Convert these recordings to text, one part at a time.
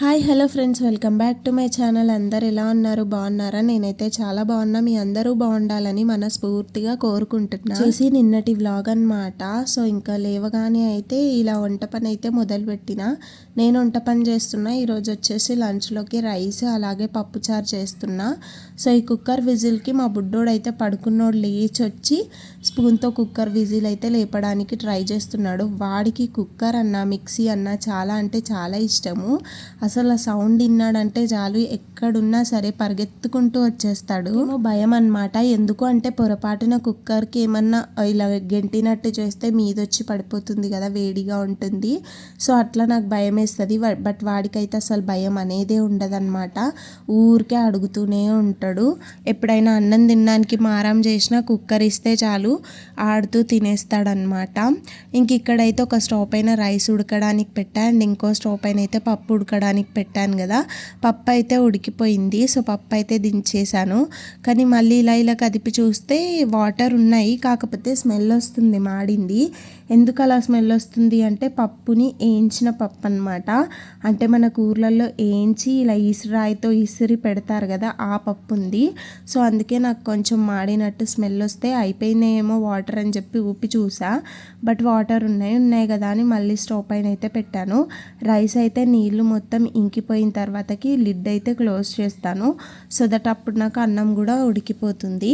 Hi hello friends. Welcome back to my channel. అందరు ఎలా ఉన్నారు? బాగున్నారా? నేనైతే చాలా బాగున్నా. మీ అందరూ బాగుండాలని మనస్ఫూర్తిగా కోరుకుంటున్నా. చేసి నిన్నటి వ్లాగ్ అనమాట సో ఇంకా లేవగానే అయితే ఇలా వంట పని అయితే మొదలుపెట్టిన. నేను వంట పని చేస్తున్నా. ఈరోజు వచ్చేసి లంచ్లోకి రైస్ అలాగే పప్పుచారు చేస్తున్నా. సో ఈ కుక్కర్ విజిల్కి మా బుడ్డోడు అయితే పడుకున్నోడు లేచి వచ్చి స్పూన్తో కుక్కర్ విజిల్ అయితే లేపడానికి ట్రై చేస్తున్నాడు. వాడికి కుక్కర్ అన్న మిక్సీ అన్న చాలా అంటే చాలా ఇష్టము. అసలు ఆ సౌండ్ విన్నాడంటే చాలు ఎక్కడున్నా సరే పరిగెత్తుకుంటూ వచ్చేస్తాడు. భయం అనమాట ఎందుకు అంటే పొరపాటున కుక్కర్కి ఏమన్నా ఇలా గెంటినట్టు చేస్తే మీదొచ్చి పడిపోతుంది కదా వేడిగా ఉంటుంది. సో అట్లా నాకు భయం వేస్తుంది. బట్ వాడికైతే అసలు భయం అనేదే ఉండదన్నమాట. ఊరికే అడుగుతూనే ఉంటాడు. ఎప్పుడైనా అన్నం తినడానికి మారం చేసినా కుక్కర్ ఇస్తే చాలు ఆడుతూ తినేస్తాడనమాట ఇంక ఇక్కడైతే ఒక స్టవ్ పైన రైస్ ఉడకడానికి పెట్టా. అండ్ ఇంకో స్టవ్ పైన అయితే పప్పు ఉడకడానికి పెట్టాను కదా. పప్పు అయితే ఉడికిపోయింది. సో పప్పు అయితే దించేసాను కానీ మళ్ళీ ఇలా ఇలా కదిపి చూస్తే వాటర్ ఉన్నాయి. కాకపోతే స్మెల్ వస్తుంది మాడింది. ఎందుకు అలా స్మెల్ వస్తుంది అంటే పప్పుని వేయించిన పప్పు అనమాట అంటే మన కూరలలో వేయించి ఇలా ఇసురాయితో ఇసిరి పెడతారు కదా ఆ పప్పు ఉంది. సో అందుకే నాకు కొంచెం మాడినట్టు స్మెల్ వస్తే అయిపోయినాయి ఏమో వాటర్ అని చెప్పి ఊపి చూసా. బట్ వాటర్ ఉన్నాయి ఉన్నాయి కదా అని మళ్ళీ స్టవ్ పైన అయితే పెట్టాను. రైస్ అయితే నీళ్ళు మొత్తం ఇంకిపోయిన తర్వాతకి లిడ్ అయితే క్లోజ్ చేస్తాను. సో దట్ అప్పుడు నాకు అన్నం కూడా ఉడికిపోతుంది.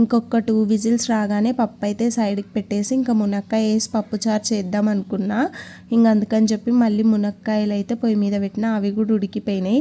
ఇంకొక టూ విజిల్స్ రాగానే పప్పు అయితే సైడ్కి పెట్టేసి ఇంకా మునక్కాయ వేసి పప్పు చారు చేద్దాం అనుకున్నా. ఇంక అందుకని చెప్పి మళ్ళీ మునక్కాయలు అయితే పొయ్యి మీద పెట్టిన అవి కూడా ఉడికిపోయినాయి.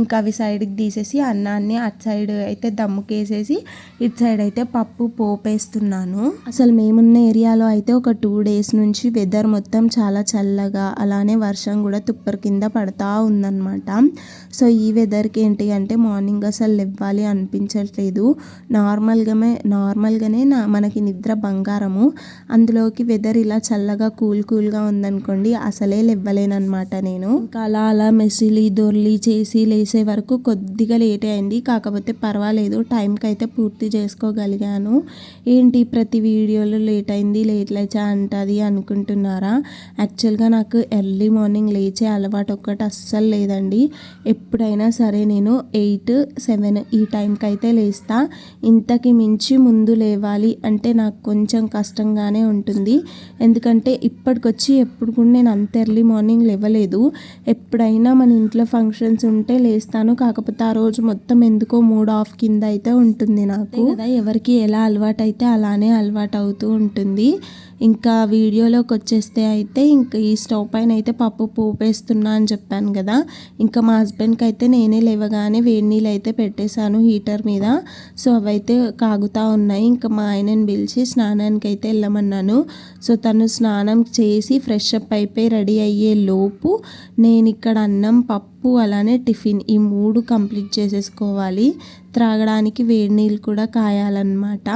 ఇంకా అవి సైడ్కి తీసేసి అన్నాన్ని అటు సైడ్ అయితే దమ్ముకేసేసి ఇటు సైడ్ అయితే పప్పు పోపేస్తున్నాను. అసలు మేమున్న ఏరియాలో అయితే ఒక టూ డేస్ నుంచి వెదర్ మొత్తం చాలా చల్లగా అలానే వర్షం కూడా తుప్పర్ కింద పడతా ఉందన్నమాట. సో ఈ వెదర్కి ఏంటి అంటే మార్నింగ్ అసలు ఇవ్వాలి అనిపించట్లేదు. నార్మల్గానే నార్మల్గానే నా మనకి నిద్ర బంగారము. అందులోకి వెదర్ ఇలా చల్లగా కూల్ కూల్గా ఉందనుకోండి అసలే లేవ్వలేనమాట నేను. ఇంకా అలా అలా మెసిలి దొర్లి చేసి లేసే వరకు కొద్దిగా లేట్ అయింది. కాకపోతే పర్వాలేదు టైంకి అయితే పూర్తి చేసుకోగలిగాను. ఏంటి ప్రతి వీడియోలో లేట్ అయింది లేట్ లేచా అంటది అనుకుంటున్నారా? యాక్చువల్గా నాకు ఎర్లీ మార్నింగ్ లేచే అలవాటు ఒక్కటి అస్సలు లేదండి. ఎప్పుడైనా సరే నేను ఎయిట్ సెవెన్ ఈ టైంకి అయితే లేస్తా. ఇంతకి మించి ముందు లేవాలి అంటే నాకు కొంచెం కష్టంగానే ఉంటుంది. ఎందుకంటే ఇప్పటికొచ్చి ఎప్పుడు కూడా నేను అంత ఎర్లీ మార్నింగ్ లేవలేదు. ఎప్పుడైనా మన ఇంట్లో ఫంక్షన్స్ ఉంటే లేస్తాను. కాకపోతే ఆ రోజు మొత్తం ఎందుకో మూడ్ ఆఫ్ కింద అయితే ఉంటుంది నాకు. కదా ఎవరికి ఎలా అలవాటు అయితే అలానే అలవాటు అవుతూ ఉంటుంది. ఇంకా వీడియోలోకి వచ్చేస్తే అయితే ఇంకా ఈ స్టవ్ పైన అయితే పప్పు పోపేస్తున్నా అని చెప్పాను కదా. ఇంకా మా హస్బెండ్కి అయితే నేనే లేవగానే వేడి నీళ్ళు అయితే పెట్టేశాను హీటర్ మీద. సో అవైతే కాగుతూ ఉన్నాయి. ఇంకా మా ఆయనని పిలిచి స్నానానికి అయితే వెళ్ళమన్నాను. సో తను స్నానం చేసి ఫ్రెష్ అప్ అయిపోయి రెడీ అయ్యే లోపు నేను ఇక్కడ అన్నం పప్పు అలానే టిఫిన్ ఈ మూడు కంప్లీట్ చేసేసుకోవాలి. త్రాగడానికి వేడి నీళ్ళు కూడా కాయాలన్నమాట.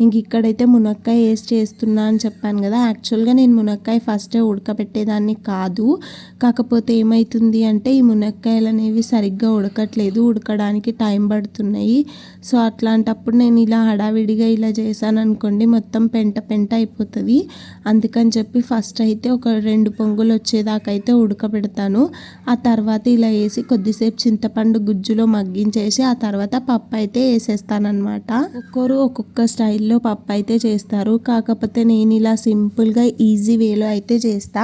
ఇంక ఇక్కడైతే మునక్కాయ వేసి చేస్తున్నా అని చెప్పాను కదా. యాక్చువల్గా నేను మునక్కాయ ఫస్టే ఉడకబెట్టేదాన్ని కాదు. కాకపోతే ఏమవుతుంది అంటే ఈ మునక్కాయలు అనేవి సరిగ్గా ఉడకట్లేదు. ఉడకడానికి టైం పడుతున్నాయి. సో అట్లాంటప్పుడు నేను ఇలా హడావిడిగా ఇలా చేశాను అనుకోండి మొత్తం పెంట పెంట అయిపోతుంది. అందుకని చెప్పి ఫస్ట్ అయితే ఒక రెండు పొంగులు వచ్చేదాకా అయితే ఉడకబెడతాను. ఆ తర్వాత ఇలా వేసి కొద్దిసేపు చింతపండు గుజ్జులో మగ్గించేసి ఆ తర్వాత పప్పు అయితే వేసేస్తానమాట ఒక్కొక్కరు ఒక్కొక్క స్టైల్లో పప్పు అయితే చేస్తారు. కాకపోతే నేను ఇలా సింపుల్గా ఈజీ వేలో అయితే చేస్తా.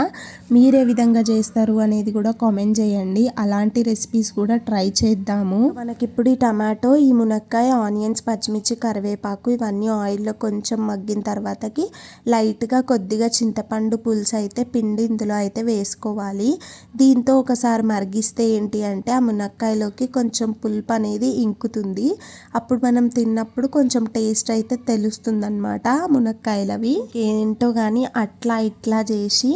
మీరే విధంగా చేస్తారు అనేది కూడా కామెంట్ చేయండి. అలాంటి రెసిపీస్ కూడా ట్రై చేద్దాము. మనకి ఇప్పుడు ఈ టమాటో ఈ మునక్కాయ ఆనియన్స్ పచ్చిమిర్చి కరివేపాకు ఇవన్నీ ఆయిల్లో కొంచెం మగ్గిన తర్వాతకి లైట్గా కొద్దిగా చింతపండు పులుసు అయితే పిండి ఇందులో అయితే వేసుకోవాలి. దీంతో ఒకసారి మరిగిస్తే ఏంటి అంటే ఆ మునక్కాయలోకి కొంచెం పులుపు అనేది ఇంకుతుంది. అప్పుడు మనం తిన్నప్పుడు కొంచెం టేస్ట్ అయితే తెలుస్తుంది అనమాట మునక్కాయలవి. ఏంటో కానీ అట్లా ఇట్లా చేసి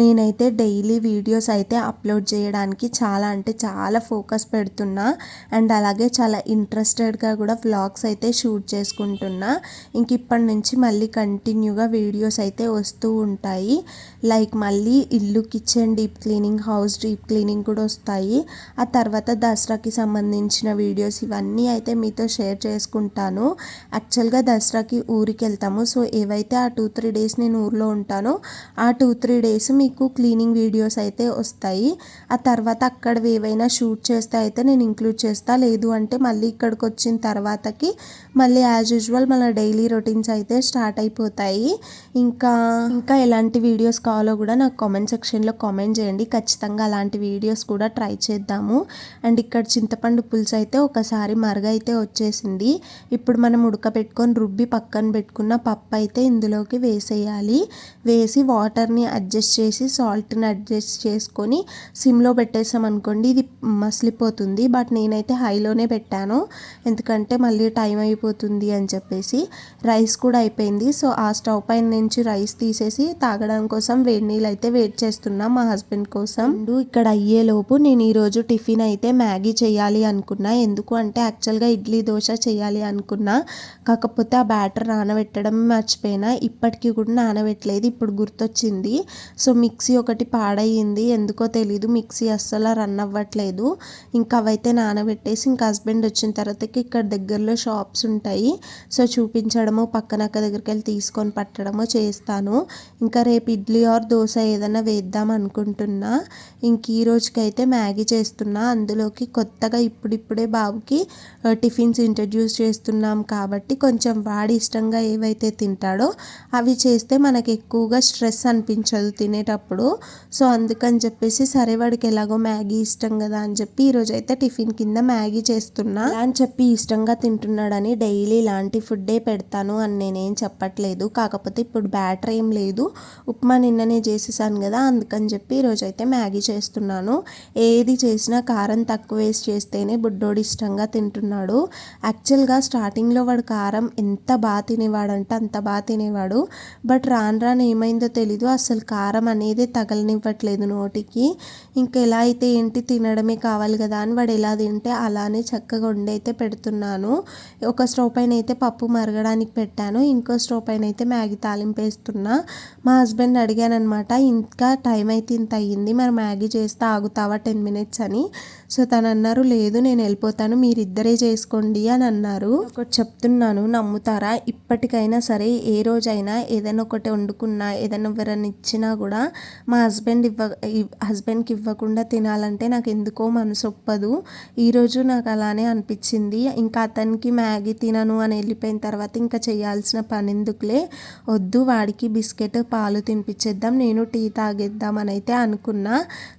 నేనైతే డైలీ వీడియోస్ అయితే అప్లోడ్ చేయడానికి చాలా అంటే చాలా ఫోకస్ పెడుతున్నా. అండ్ అలాగే చాలా ఇంట్రెస్టెడ్గా కూడా వ్లాగ్స్ అయితే షూట్ చేసుకుంటున్నా. ఇంక ఇప్పటి నుంచి మళ్ళీ కంటిన్యూగా వీడియోస్ అయితే వస్తూ ఉంటాయి. లైక్ మళ్ళీ ఇల్లు kitchen deep cleaning house deep cleaning కూడా వస్తాయి. ఆ తర్వాత దసరాకి సంబంధించిన వీడియోస్ ఇవన్నీ అయితే మీతో షేర్ చేసుకుంటాను. యాక్చువల్గా దసరాకి ఊరికి వెళ్తాము. సో ఏవైతే ఆ టూ త్రీ డేస్ నేను ఊర్లో ఉంటానో ఆ టూ త్రీ డేస్ మీకు క్లీనింగ్ వీడియోస్ అయితే వస్తాయి. ఆ తర్వాత అక్కడ ఏవైనా షూట్ చేస్తే అయితే నేను ఇంక్లూడ్ చేస్తా. లేదు అంటే మళ్ళీ ఇక్కడికి వచ్చిన తర్వాతకి మళ్ళీ యాజ్ యూజువల్ మన డైలీ రొటీన్స్ అయితే స్టార్ట్ అయిపోతాయి. ఇంకా ఇంకా ఎలాంటి వీడియోస్ కావాలో కూడా నాకు కామెంట్ సెక్షన్లో కామెంట్ చేయండి. ఖచ్చితంగా అలాంటి వీడియోస్ కూడా ట్రై చేద్దాము. అండ్ ఇక్కడ చింతపండు పులుసు అయితే ఒకసారి మరగైతే వచ్చేసింది. ఇప్పుడు మనం ఉడకబెట్టుకొని రుబ్బి పక్కన పెట్టుకున్న పప్పు అయితే ఇందులోకి వేసేయాలి. వేసి వాటర్ని అడ్జస్ట్ చేసి సాల్ట్ని అడ్జస్ట్ చేసుకొని సిమ్లో పెట్టేసాం అనుకోండి ఇది మసిలిపోతుంది. బట్ నేనైతే హైలోనే పెట్టాను. ఎందుకంటే మళ్ళీ టైం అయిపోతుంది అని చెప్పేసి. రైస్ కూడా అయిపోయింది. సో ఆ స్టవ్ పైన నుంచి రైస్ తీసేసి తాగడం కోసం వేడి నీళ్ళు అయితే వెయిట్ చేస్తున్నా మా హస్బెండ్ కోసం. అండ్ ఇక్కడ అయ్యేలోపు నేను ఈరోజు టిఫిన్ అయితే మ్యాగీ చేయాలి అనుకున్నా. ఎందుకు అంటే యాక్చువల్గా ఇడ్లీ దోశ చేయాలి అనుకున్నా. కాకపోతే ఆ బ్యాటర్ నానబెట్టడం మర్చిపోయినా. ఇప్పటికీ కూడా నానబెట్టలేదు. ఇప్పుడు గుర్తొచ్చింది. సో మిక్సీ ఒకటి పాడయ్యింది. ఎందుకో తెలీదు. మిక్సీ అస్సలు రన్ అవ్వట్లేదు. ఇంకా అవైతే నానబెట్టేసి ఇంకా హస్బెండ్ వచ్చిన తర్వాతకి ఇక్కడ దగ్గరలో షాప్స్ ఉంటాయి. సో చూపించడము పక్కన అక్క దగ్గరికి వెళ్ళి తీసుకొని పట్టడము చేస్తాను. ఇంకా రేపు ఇడ్లీ ఆర్ దోశ ఏదైనా వేద్దాం అనుకుంటున్నా. ఇంక ఈ రోజుకైతే మ్యాగీ చేస్తున్నా. అందులోకి కొత్తగా ఇప్పుడిప్పుడే బాబుకి టిఫిన్స్ ఇంట్రడ్యూస్ చేస్తున్నాం కాబట్టి కొంచెం వాడి ఇష్టంగా ఏవైతే తింటాడో అవి చేస్తే మనకి ఎక్కువగా స్ట్రెస్ అనిపించదు తినేటప్పుడు. సో అందుకని చెప్పేసి సరే వాడికి ఎలాగో మ్యాగీ ఇష్టం కదా అని చెప్పి ఈరోజు అయితే టిఫిన్ కింద మ్యాగీ చేస్తున్నా. అని చెప్పి ఇష్టంగా తింటున్నాడని డైలీ ఇలాంటి ఫుడ్డే పెడతాను అని నేనేం చెప్పట్లేదు. కాకపోతే ఇప్పుడు బ్యాటర్ ఏం లేదు. ఉప్మా నిన్ననే చేసేసాను కదా అందుకని చెప్పి ఈరోజు అయితే మ్యాగీ చేస్తున్నాను. ఏది చేసినా కారం తక్కువ వేసి చేస్తేనే బుడ్డోడు ఇష్టంగా తింటున్నాడు. యాక్చువల్గా స్టార్టింగ్లో వాడు కారం ఎంత బాగా తినేవాడంటే అంత బాగా తినేవాడు. బట్ రాను రాను ఏమైందో తెలీదు అసలు కారం అనేది తగలనివ్వట్లేదు నోటికి. ఇంకా ఎలా అయితే ఏంటి తినడమే కావాలి కదా అని వాడు ఎలా తింటే అలానే చక్కగా వండైతే అయితే పెడుతున్నాను. ఒక స్టవ్ పైన అయితే పప్పు మరగడానికి పెట్టాను ఇంకో స్టవ్ పైన అయితే మ్యాగీ తాలింపు వేస్తున్నా. మా హస్బెండ్ అడిగారు అనమాట ఇంకా టైం అయితే ఇంత అయ్యింది. మరి మ్యాగీ చేస్తే ఆగుతావా టెన్ మినిట్స్ అని. సో తను అన్నారు లేదు నేను వెళ్ళిపోతాను. మీరిద్దరే చేసుకోండి అని అన్నారు. ఒకటి చెప్తున్నాను నమ్ముతారా? ఇప్పటికైనా సరే ఏ రోజైనా ఏదైనా ఒకటి వండుకున్నా ఏదైనా ఎవరైనా ఇచ్చినా కూడా మా హస్బెండ్ ఇవ్వ హస్బెండ్కి ఇవ్వకుండా తినాలంటే నాకు ఎందుకో మనసు ఒప్పదు. ఈరోజు నాకు అలానే అనిపించింది. ఇంకా అతనికి మ్యాగీ తినను అని వెళ్ళిపోయిన తర్వాత ఇంకా చేయాల్సిన పని ఎందుకులే? వద్దు వాడికి బిస్కెట్ పాలు చేద్దాం నేను టీ తాగేద్దాం అని అయితే అనుకున్నా.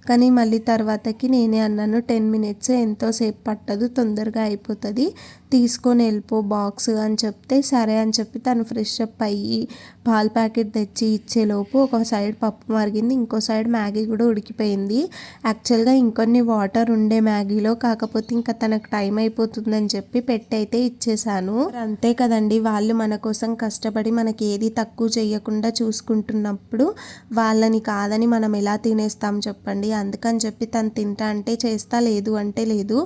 కానీ మళ్ళీ తర్వాతకి నేనే అన్నాను టెన్ మినిట్స్ ఎంతోసేపు పట్టదు తొందరగా అయిపోతుంది. తీసుకొని వెళ్ళిపో బాక్స్ అని చెప్తే సరే అని చెప్పి తను ఫ్రెష్ అప్ అయ్యి పాల ప్యాకెట్ తెచ్చి ఇచ్చేలోపు ఒక సైడ్ పప్పు మరిగింది ఇంకో సైడ్ మ్యాగీ కూడా ఉడికిపోయింది. యాక్చువల్గా ఇంకొన్ని వాటర్ ఉండే మ్యాగీలో కాకపోతే ఇంకా తనకు టైం అయిపోతుందని చెప్పి పెట్టయితే ఇచ్చేసాను. అంతే కదండి వాళ్ళు మన కోసం కష్టపడి మనకి ఏది తక్కువ చేయకుండా చూసుకుంటున్నప్పుడు వాళ్ళని కాదని మనం ఎలా తినేస్తాం చెప్పండి. అందుకని చెప్పి తను తింటా అంటే చేస్తా లేదు అంటే లేదు.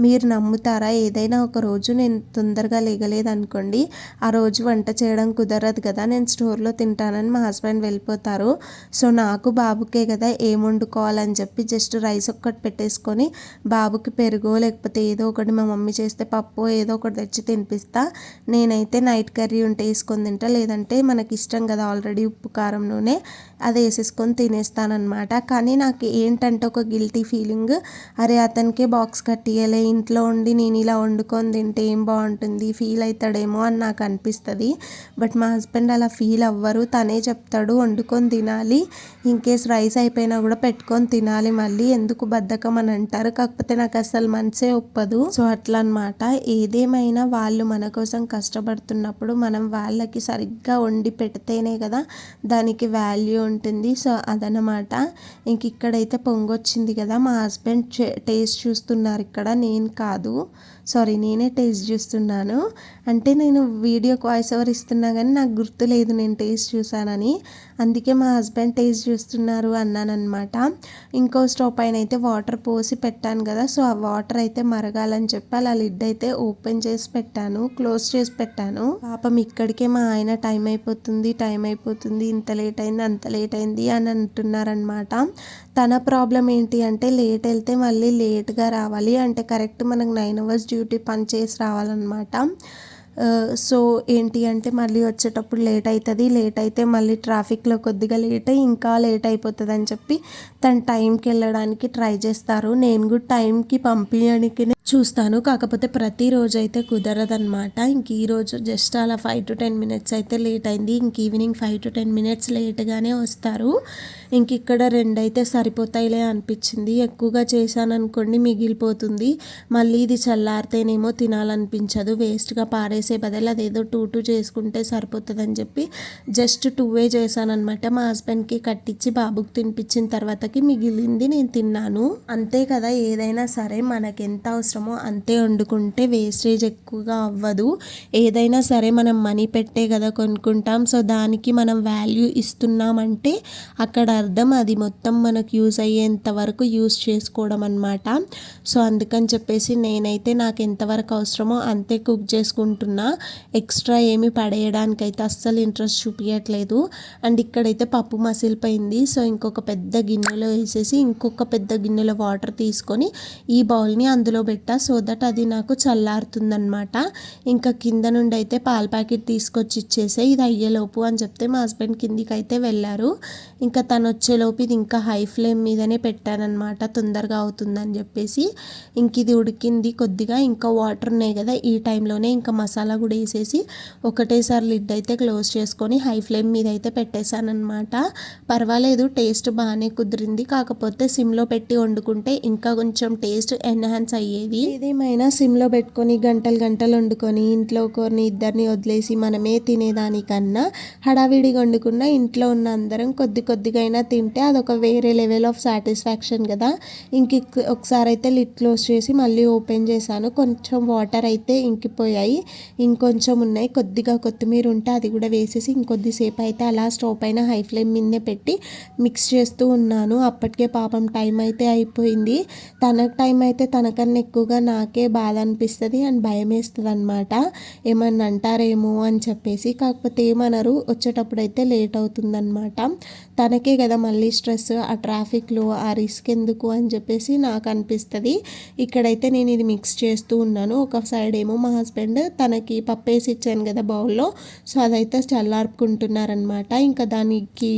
మీరు నమ్ముతారా? ఏదైనా ఒక రోజు నేను తొందరగా లేగలేదు అనుకోండి ఆ రోజు వంట చేయడం కుదరదు కదా నేను స్టోర్లో తింటానని మా హస్బెండ్ వెళ్ళిపోతారు. సో నాకు బాబుకే కదా ఏం వండుకోవాలని చెప్పి జస్ట్ రైస్ ఒక్కటి పెట్టేసుకొని బాబుకి పెరుగో లేకపోతే ఏదో ఒకటి మా మమ్మీ చేస్తే పప్పు ఏదో ఒకటి తెచ్చి తినిపిస్తా. నేనైతే నైట్ కర్రీ ఉంటే వేసుకొని తింటా లేదంటే మనకి ఇష్టం కదా ఆల్రెడీ ఉప్పు కారం నూనె. అది వేసేసుకొని తినేస్తానమాట కానీ నాకు ఏంటంటే ఒక గిల్టీ ఫీలింగ్ అరే అతనికే బాక్స్ కట్టియలే ఇంట్లో ఉండి నేను ఇలా వండుకొని తింటే ఏం బాగుంటుంది ఫీల్ అవుతాడేమో అని నాకు అనిపిస్తుంది. బట్ మా హస్బెండ్ అలా ఫీల్ అవ్వరు. తనే చెప్తాడు వండుకొని తినాలి. ఇన్ కేస్ రైస్ అయిపోయినా కూడా పెట్టుకొని తినాలి మళ్ళీ. ఎందుకు బద్ధకం? అని అంటారు. కాకపోతే నాకు అసలు మనసే ఒప్పదు. సో అట్లా అనమాట ఏదేమైనా వాళ్ళు మన కోసం కష్టపడుతున్నప్పుడు మనం వాళ్ళకి సరిగ్గా వండి పెడితేనే కదా దానికి వాల్యూ ఉంటుంది సో అదనమాట ఇంక ఇక్కడైతే పొంగొచ్చింది కదా మా హస్బెండ్ టేస్ట్ చూస్తున్నారు ఇక్కడ. నేను కాదు. సారీ నేనే టేస్ట్ చూస్తున్నాను. అంటే నేను వీడియోకి వాయిస్ ఓవర్ ఇస్తున్నా కానీ నాకు గుర్తులేదు నేను టేస్ట్ చూసానని అందుకే మా హస్బెండ్ టేస్ట్ చూస్తున్నారు అన్నానమాట ఇంకో స్టవ్ పైన అయితే వాటర్ పోసి పెట్టాను కదా సో ఆ వాటర్ అయితే మరగాలని చెప్పి అలా లిడ్ అయితే ఓపెన్ చేసి పెట్టాను క్లోజ్ చేసి పెట్టాను. పాపం ఇక్కడికే మా ఆయన టైం అయిపోతుంది టైం అయిపోతుంది ఇంత లేట్ అయింది అంత లేట్ అయింది అని అంటున్నారనమాట తన ప్రాబ్లం ఏంటి అంటే లేట్ వెళ్తే మళ్ళీ లేట్గా రావాలి. అంటే కరెక్ట్ మనకు నైన్ అవర్స్ డ్యూటీ పని చేసి రావాలన్నమాట. సో ఏంటి అంటే మళ్ళీ వచ్చేటప్పుడు లేట్ అవుతుంది లేట్ అయితే మళ్ళీ ట్రాఫిక్లో కొద్దిగా లేట్ అయ్యి ఇంకా లేట్ అయిపోతుంది అని చెప్పి తను టైంకి వెళ్ళడానికి ట్రై చేస్తారు. నేను కూడా టైంకి పంపించడానికి చూస్తాను. కాకపోతే ప్రతిరోజు అయితే కుదరదనమాట ఇంక ఈరోజు జస్ట్ అలా ఫైవ్ టు టెన్ మినిట్స్ అయితే లేట్ అయింది. ఇంక evening five to ten minutes లేట్గానే వస్తారు. ఇంక ఇక్కడ రెండు అయితే సరిపోతాయిలే అనిపించింది. ఎక్కువగా చేశాను అనుకోండి మిగిలిపోతుంది. మళ్ళీ ఇది చల్లారితేనేమో తినాలనిపించదు. వేస్ట్గా పారేసే బదులు అదేదో టూ టూ చేసుకుంటే సరిపోతుందని చెప్పి జస్ట్ టూవే చేశానమాట మా హస్బెండ్కి కట్టించి బాబుకి తినిపించిన తర్వాతకి మిగిలింది నేను తిన్నాను. అంతే కదా ఏదైనా సరే మనకెంత అవసరం అవసరమో అంతే వండుకుంటే వేస్టేజ్ ఎక్కువగా అవ్వదు. ఏదైనా సరే మనం మనీ పెట్టే కదా కొనుక్కుంటాం. సో దానికి మనం వాల్యూ ఇస్తున్నామంటే అక్కడ అర్థం అది మొత్తం మనకు యూజ్ అయ్యేంత వరకు యూజ్ చేసుకోవడం అనమాట సో అందుకని చెప్పేసి నేనైతే నాకు ఎంతవరకు అవసరమో అంతే కుక్ చేసుకుంటున్నా. ఎక్స్ట్రా ఏమి పడేయడానికి అయితే అస్సలు ఇంట్రెస్ట్ చూపించట్లేదు అండ్ ఇక్కడైతే పప్పు మసిలిపోయింది. సో ఇంకొక పెద్ద గిన్నెలో వేసేసి ఇంకొక పెద్ద గిన్నెలో వాటర్ తీసుకొని ఈ బౌల్ని అందులో పెట్టి సో దట్ అది నాకు చల్లారుతుందనమాట ఇంకా కింద నుండి అయితే పాల ప్యాకెట్ తీసుకొచ్చి ఇచ్చేసే ఇది అయ్యేలోపు అని చెప్తే మా హస్బెండ్ కిందికి అయితే వెళ్ళారు. ఇంకా తను వచ్చేలోపు ఇది ఇంకా హై ఫ్లేమ్ మీదనే పెట్టానమాట తొందరగా అవుతుందని చెప్పేసి. ఇంక ఇది ఉడికింది కొద్దిగా ఇంకా వాటర్ ఉన్నాయి కదా ఈ టైంలోనే ఇంకా మసాలా కూడా వేసేసి ఒకటేసారి లిడ్ అయితే క్లోజ్ చేసుకొని హై ఫ్లేమ్ మీద అయితే పెట్టేశానమాట పర్వాలేదు టేస్ట్ బాగానే కుదిరింది. కాకపోతే సిమ్లో పెట్టి వండుకుంటే ఇంకా కొంచెం టేస్ట్ ఎన్హాన్స్ అయ్యేది. ఏదేమైనా సిమ్లో పెట్టుకొని గంటలు గంటలు వండుకొని ఇంట్లో ఒకరిని ఇద్దరిని వదిలేసి మనమే తినేదానికన్నా హడావిడిగా వండుకున్న ఇంట్లో ఉన్న అందరం కొద్ది కొద్దిగా అయినా తింటే అదొక వేరే లెవెల్ ఆఫ్ సాటిస్ఫాక్షన్ కదా. ఇంక ఒకసారి అయితే లిట్ క్లోజ్ చేసి మళ్ళీ ఓపెన్ చేశాను. కొంచెం వాటర్ అయితే ఇంకిపోయాయి. ఇంకొంచెం ఉన్నాయి. కొద్దిగా కొత్తిమీర ఉంటే అది కూడా వేసేసి ఇంకొద్దిసేపు అయితే అలా స్టవ్ పైన హై ఫ్లేమ్ మీదనే పెట్టి మిక్స్ చేస్తూ ఉన్నాను. అప్పటికే పాపం టైం అయితే అయిపోయింది. తనకు టైం అయితే తనకన్నా ఎక్కువ ఎక్కువగా నాకే బాధ అనిపిస్తుంది అండ్ భయం వేస్తుంది అనమాట ఏమన్నా అంటారేమో అని చెప్పేసి. కాకపోతే ఏమనరు. వచ్చేటప్పుడు అయితే లేట్ అవుతుందన్నమాట. తనకే కదా మళ్ళీ స్ట్రెస్ ఆ ట్రాఫిక్లో ఆ రిస్క్ ఎందుకు అని చెప్పేసి నాకు అనిపిస్తుంది. ఇక్కడైతే నేను ఇది మిక్స్ చేస్తూ ఉన్నాను. ఒక సైడ్ ఏమో మా హస్బెండ్ తనకి పప్పు వేసి ఇచ్చాను కదా బౌల్లో. సో అదైతే చల్లార్పుకుంటున్నారనమాట. ఇంకా దానికి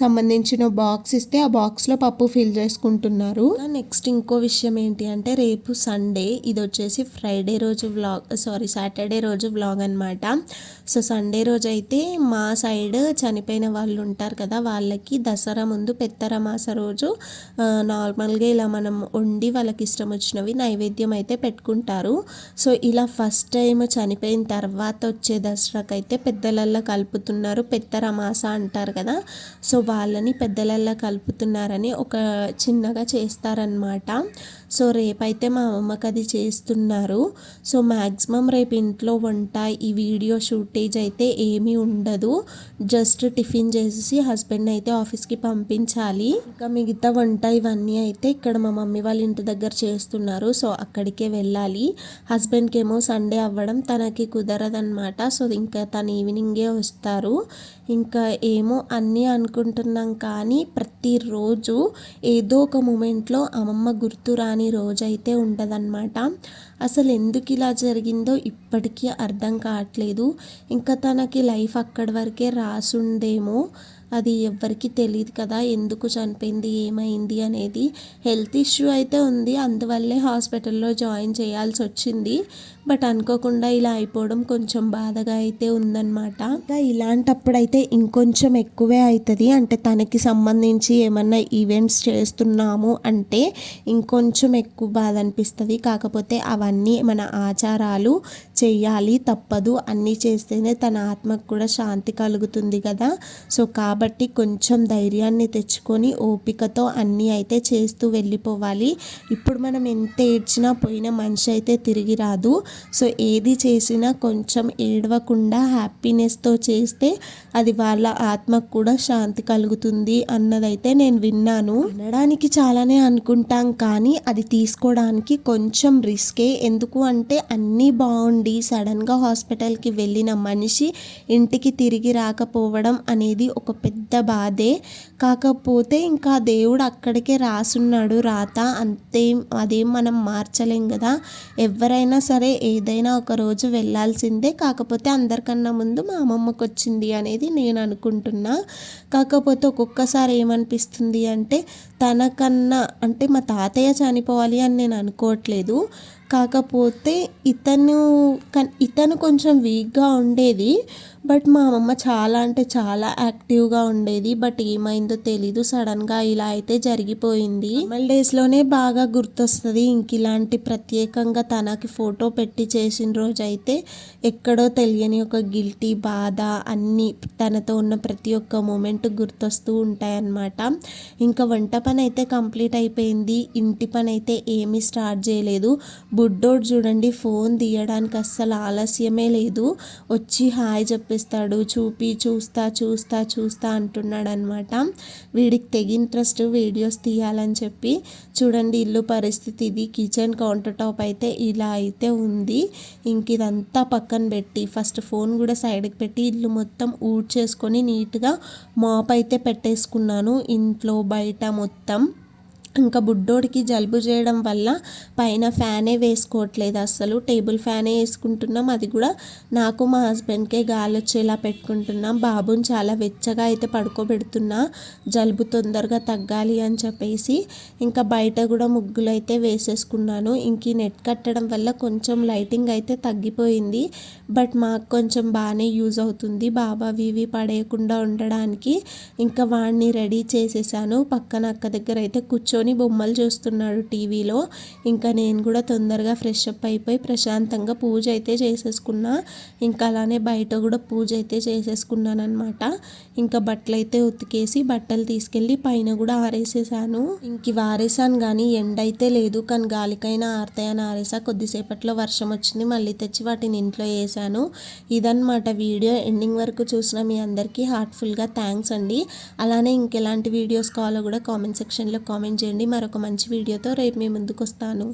సంబంధించిన బాక్స్ ఇస్తే ఆ బాక్స్లో పప్పు ఫిల్ చేసుకుంటున్నారు. నెక్స్ట్ ఇంకో విషయం ఏంటి అంటే రేపు సండే ఇది వచ్చేసి ఫ్రైడే రోజు వ్లాగ్ సారీ సాటర్డే రోజు వ్లాగ్ అనమాట సో సండే రోజు అయితే మా సైడ్ చనిపోయిన వాళ్ళు ఉంటారు కదా వాళ్ళకి దసరా ముందు పెత్తరమాస రోజు నార్మల్గా ఇలా మనం వండి వాళ్ళకి ఇష్టం వచ్చినవి నైవేద్యం అయితే పెట్టుకుంటారు. సో ఇలా ఫస్ట్ టైం చనిపోయిన తర్వాత వచ్చే దసరాకి అయితే పెద్దలల్లో కలుపుతున్నారు. పెత్తరమాస అంటారు కదా సో వాళ్ళని పెద్దలల్లో కలుపుతున్నారని ఒక చిన్నగా చేస్తారనమాట సో రేపైతే మా అమ్మకి అది చేస్తున్నారు. సో మ్యాక్సిమం రేపు ఇంట్లో వంట ఈ వీడియో షూటేజ్ అయితే ఏమీ ఉండదు. జస్ట్ టిఫిన్ చేసేసి హస్బెండ్ అయితే ఆఫీస్కి పంపించాలి. ఇంకా మిగతా వంట ఇవన్నీ అయితే ఇక్కడ మా మమ్మీ వాళ్ళ ఇంటి దగ్గర చేస్తున్నారు. సో అక్కడికే వెళ్ళాలి. హస్బెండ్కి ఏమో సండే అవ్వడం తనకి కుదరదనమాట సో ఇంకా తను ఈవినింగే వస్తారు. ఇంకా ఏమో అన్నీ అనుకుంటున్నాం కానీ ప్రతిరోజు ఏదో ఒక మూమెంట్లో అమ్మమ్మ గుర్తు రాని రోజు అయితే ఉండదన్నమాట. అసలు ఎందుకు ఇలా జరిగిందో ఇప్పటికీ అర్థం కావట్లేదు. ఇంకా తనకి లైఫ్ అక్కడి వరకే రాసుండేమో. అది ఎవ్వరికి తెలియదు కదా ఎందుకు చనిపోయింది ఏమైంది అనేది. హెల్త్ ఇష్యూ అయితే ఉంది. అందువల్లే హాస్పిటల్లో జాయిన్ చేయాల్సి వచ్చింది బట్ అనుకోకుండా ఇలా అయిపోవడం కొంచెం బాధగా అయితే ఉందన్నమాట. ఇంకా ఇలాంటప్పుడైతే ఇంకొంచెం ఎక్కువే అవుతుంది అంటే తనకి సంబంధించి ఏమన్నా ఈవెంట్స్ చేస్తున్నాము అంటే ఇంకొంచెం ఎక్కువ బాధ అనిపిస్తుంది. కాకపోతే అవన్నీ మన ఆచారాలు చెయ్యాలి తప్పదు. అన్నీ చేస్తేనే తన ఆత్మకు కూడా శాంతి కలుగుతుంది కదా. సో కాబట్టి కొంచెం ధైర్యాన్ని తెచ్చుకొని ఓపికతో అన్నీ అయితే చేస్తూ వెళ్ళిపోవాలి. ఇప్పుడు మనం ఎంత ఏడ్చినా పోయిన మనిషి అయితే తిరిగి రాదు. సో ఏది చేసినా కొంచెం ఏడవకుండా హ్యాపీనెస్తో చేస్తే అది వాళ్ళ ఆత్మకు కూడా శాంతి కలుగుతుంది అన్నదైతే నేను విన్నాను. వినడానికి చాలానే అనుకుంటాం కానీ అది తీసుకోవడానికి కొంచెం రిస్కే. ఎందుకు అంటే అన్నీ బాగుండి సడన్గా హాస్పిటల్కి వెళ్ళిన మనిషి ఇంటికి తిరిగి రాకపోవడం అనేది ఒక పెద్ద బాధే. కాకపోతే ఇంకా దేవుడు అక్కడికే రాసున్నాడు రాత. అంతే అదేం మనం మార్చలేం కదా. ఎవరైనా సరే ఏదైనా ఒక రోజు వెళ్ళాల్సిందే. కాకపోతే అందరికన్నా ముందు మా అమ్మమ్మకి వచ్చింది అనేది నేను అనుకుంటున్నా. కాకపోతే ఒక్కొక్కసారి ఏమనిపిస్తుంది అంటే తనకన్నా అంటే మా తాతయ్య చనిపోవాలి అని నేను అనుకోవట్లేదు. కాకపోతే ఇతను ఇతను కొంచెం వీక్గా ఉండేది. బట్ మా అమ్మమ్మ చాలా అంటే చాలా యాక్టివ్గా ఉండేది. బట్ ఏమైందో తెలీదు. సడన్గా ఇలా అయితే జరిగిపోయింది. నార్మల్ డేస్లోనే బాగా గుర్తొస్తుంది. ఇంక ఇలాంటి ప్రత్యేకంగా తనకి ఫోటో పెట్టి చేసిన రోజు అయితే ఎక్కడో తెలియని ఒక గిల్టీ బాధ అన్నీ తనతో ఉన్న ప్రతి ఒక్క మూమెంట్ గుర్తొస్తూ ఉంటాయన్నమాట. ఇంకా వంట పని అయితే కంప్లీట్ అయిపోయింది. ఇంటి పని అయితే ఏమీ స్టార్ట్ చేయలేదు. బుడ్డోడు చూడండి ఫోన్ తీయడానికి అస్సలు ఆలస్యమే లేదు. వచ్చి హాయ్ చూపిస్తాడు చూపి చూస్తా చూస్తా చూస్తా అంటున్నాడు అనమాట వీడికి తెగి ఇంట్రెస్ట్ వీడియోస్ తీయాలని చెప్పి చూడండి ఇల్లు పరిస్థితి ఇది. కిచెన్ కౌంటర్ టాప్ అయితే ఇలా అయితే ఉంది. ఇంక ఇదంతా పక్కన పెట్టి ఫస్ట్ ఫోన్ కూడా సైడ్కి పెట్టి ఇల్లు మొత్తం ఊడ్ చేసుకొని నీట్గా మాప్ అయితే పెట్టేసుకున్నాను. ఇంట్లో బయట మొత్తం ఇంకా బుడ్డోడికి జలుబు చేయడం వల్ల పైన ఫ్యానే వేసుకోవట్లేదు అస్సలు. టేబుల్ ఫ్యానే వేసుకుంటున్నాం. అది కూడా నాకు మా హస్బెండ్కే గాలి వచ్చేలా పెట్టుకుంటున్నాం. బాబుని చాలా వెచ్చగా అయితే పడుకోబెడుతున్నా. జలుబు తొందరగా తగ్గాలి అని చెప్పేసి ఇంకా బయట కూడా ముగ్గులు అయితే వేసేసుకున్నాను. ఇంక నెట్ కట్టడం వల్ల కొంచెం లైటింగ్ అయితే తగ్గిపోయింది. బట్ మాకు కొంచెం బాగానే యూజ్ అవుతుంది. బాబా వివి పడేయకుండా ఉండడానికి ఇంకా వాడిని రెడీ చేసేసాను. పక్కన అక్క దగ్గర అయితే కూర్చో కూర్చొని బొమ్మలు చూస్తున్నాడు టీవీలో. ఇంకా నేను కూడా తొందరగా ఫ్రెష్ అప్ అయిపోయి ప్రశాంతంగా పూజ అయితే చేసేసుకున్నా. ఇంకా అలానే బయట కూడా పూజ అయితే చేసేసుకున్నాను అనమాట ఇంకా బట్టలు అయితే ఉతికేసి బట్టలు తీసుకెళ్ళి పైన కూడా ఆరేసేసాను. ఇంక ఇవి ఆరేసాను కానీ ఎండ అయితే లేదు. కానీ గాలికైనా ఆరుతాయని ఆరేసా. కొద్దిసేపట్లో వర్షం వచ్చింది. మళ్ళీ తెచ్చి వాటిని ఇంట్లో వేసాను. ఇదన్నమాట వీడియో. ఎండింగ్ వరకు చూసిన మీ అందరికీ హార్ట్ఫుల్గా థ్యాంక్స్ అండి. అలానే ఇంకెలాంటి వీడియోస్ కావాలో కూడా కామెంట్ సెక్షన్లో కామెంట్ చేయండి. మరొక మంచి వీడియోతో రేపు మీ ముందుకు వస్తాను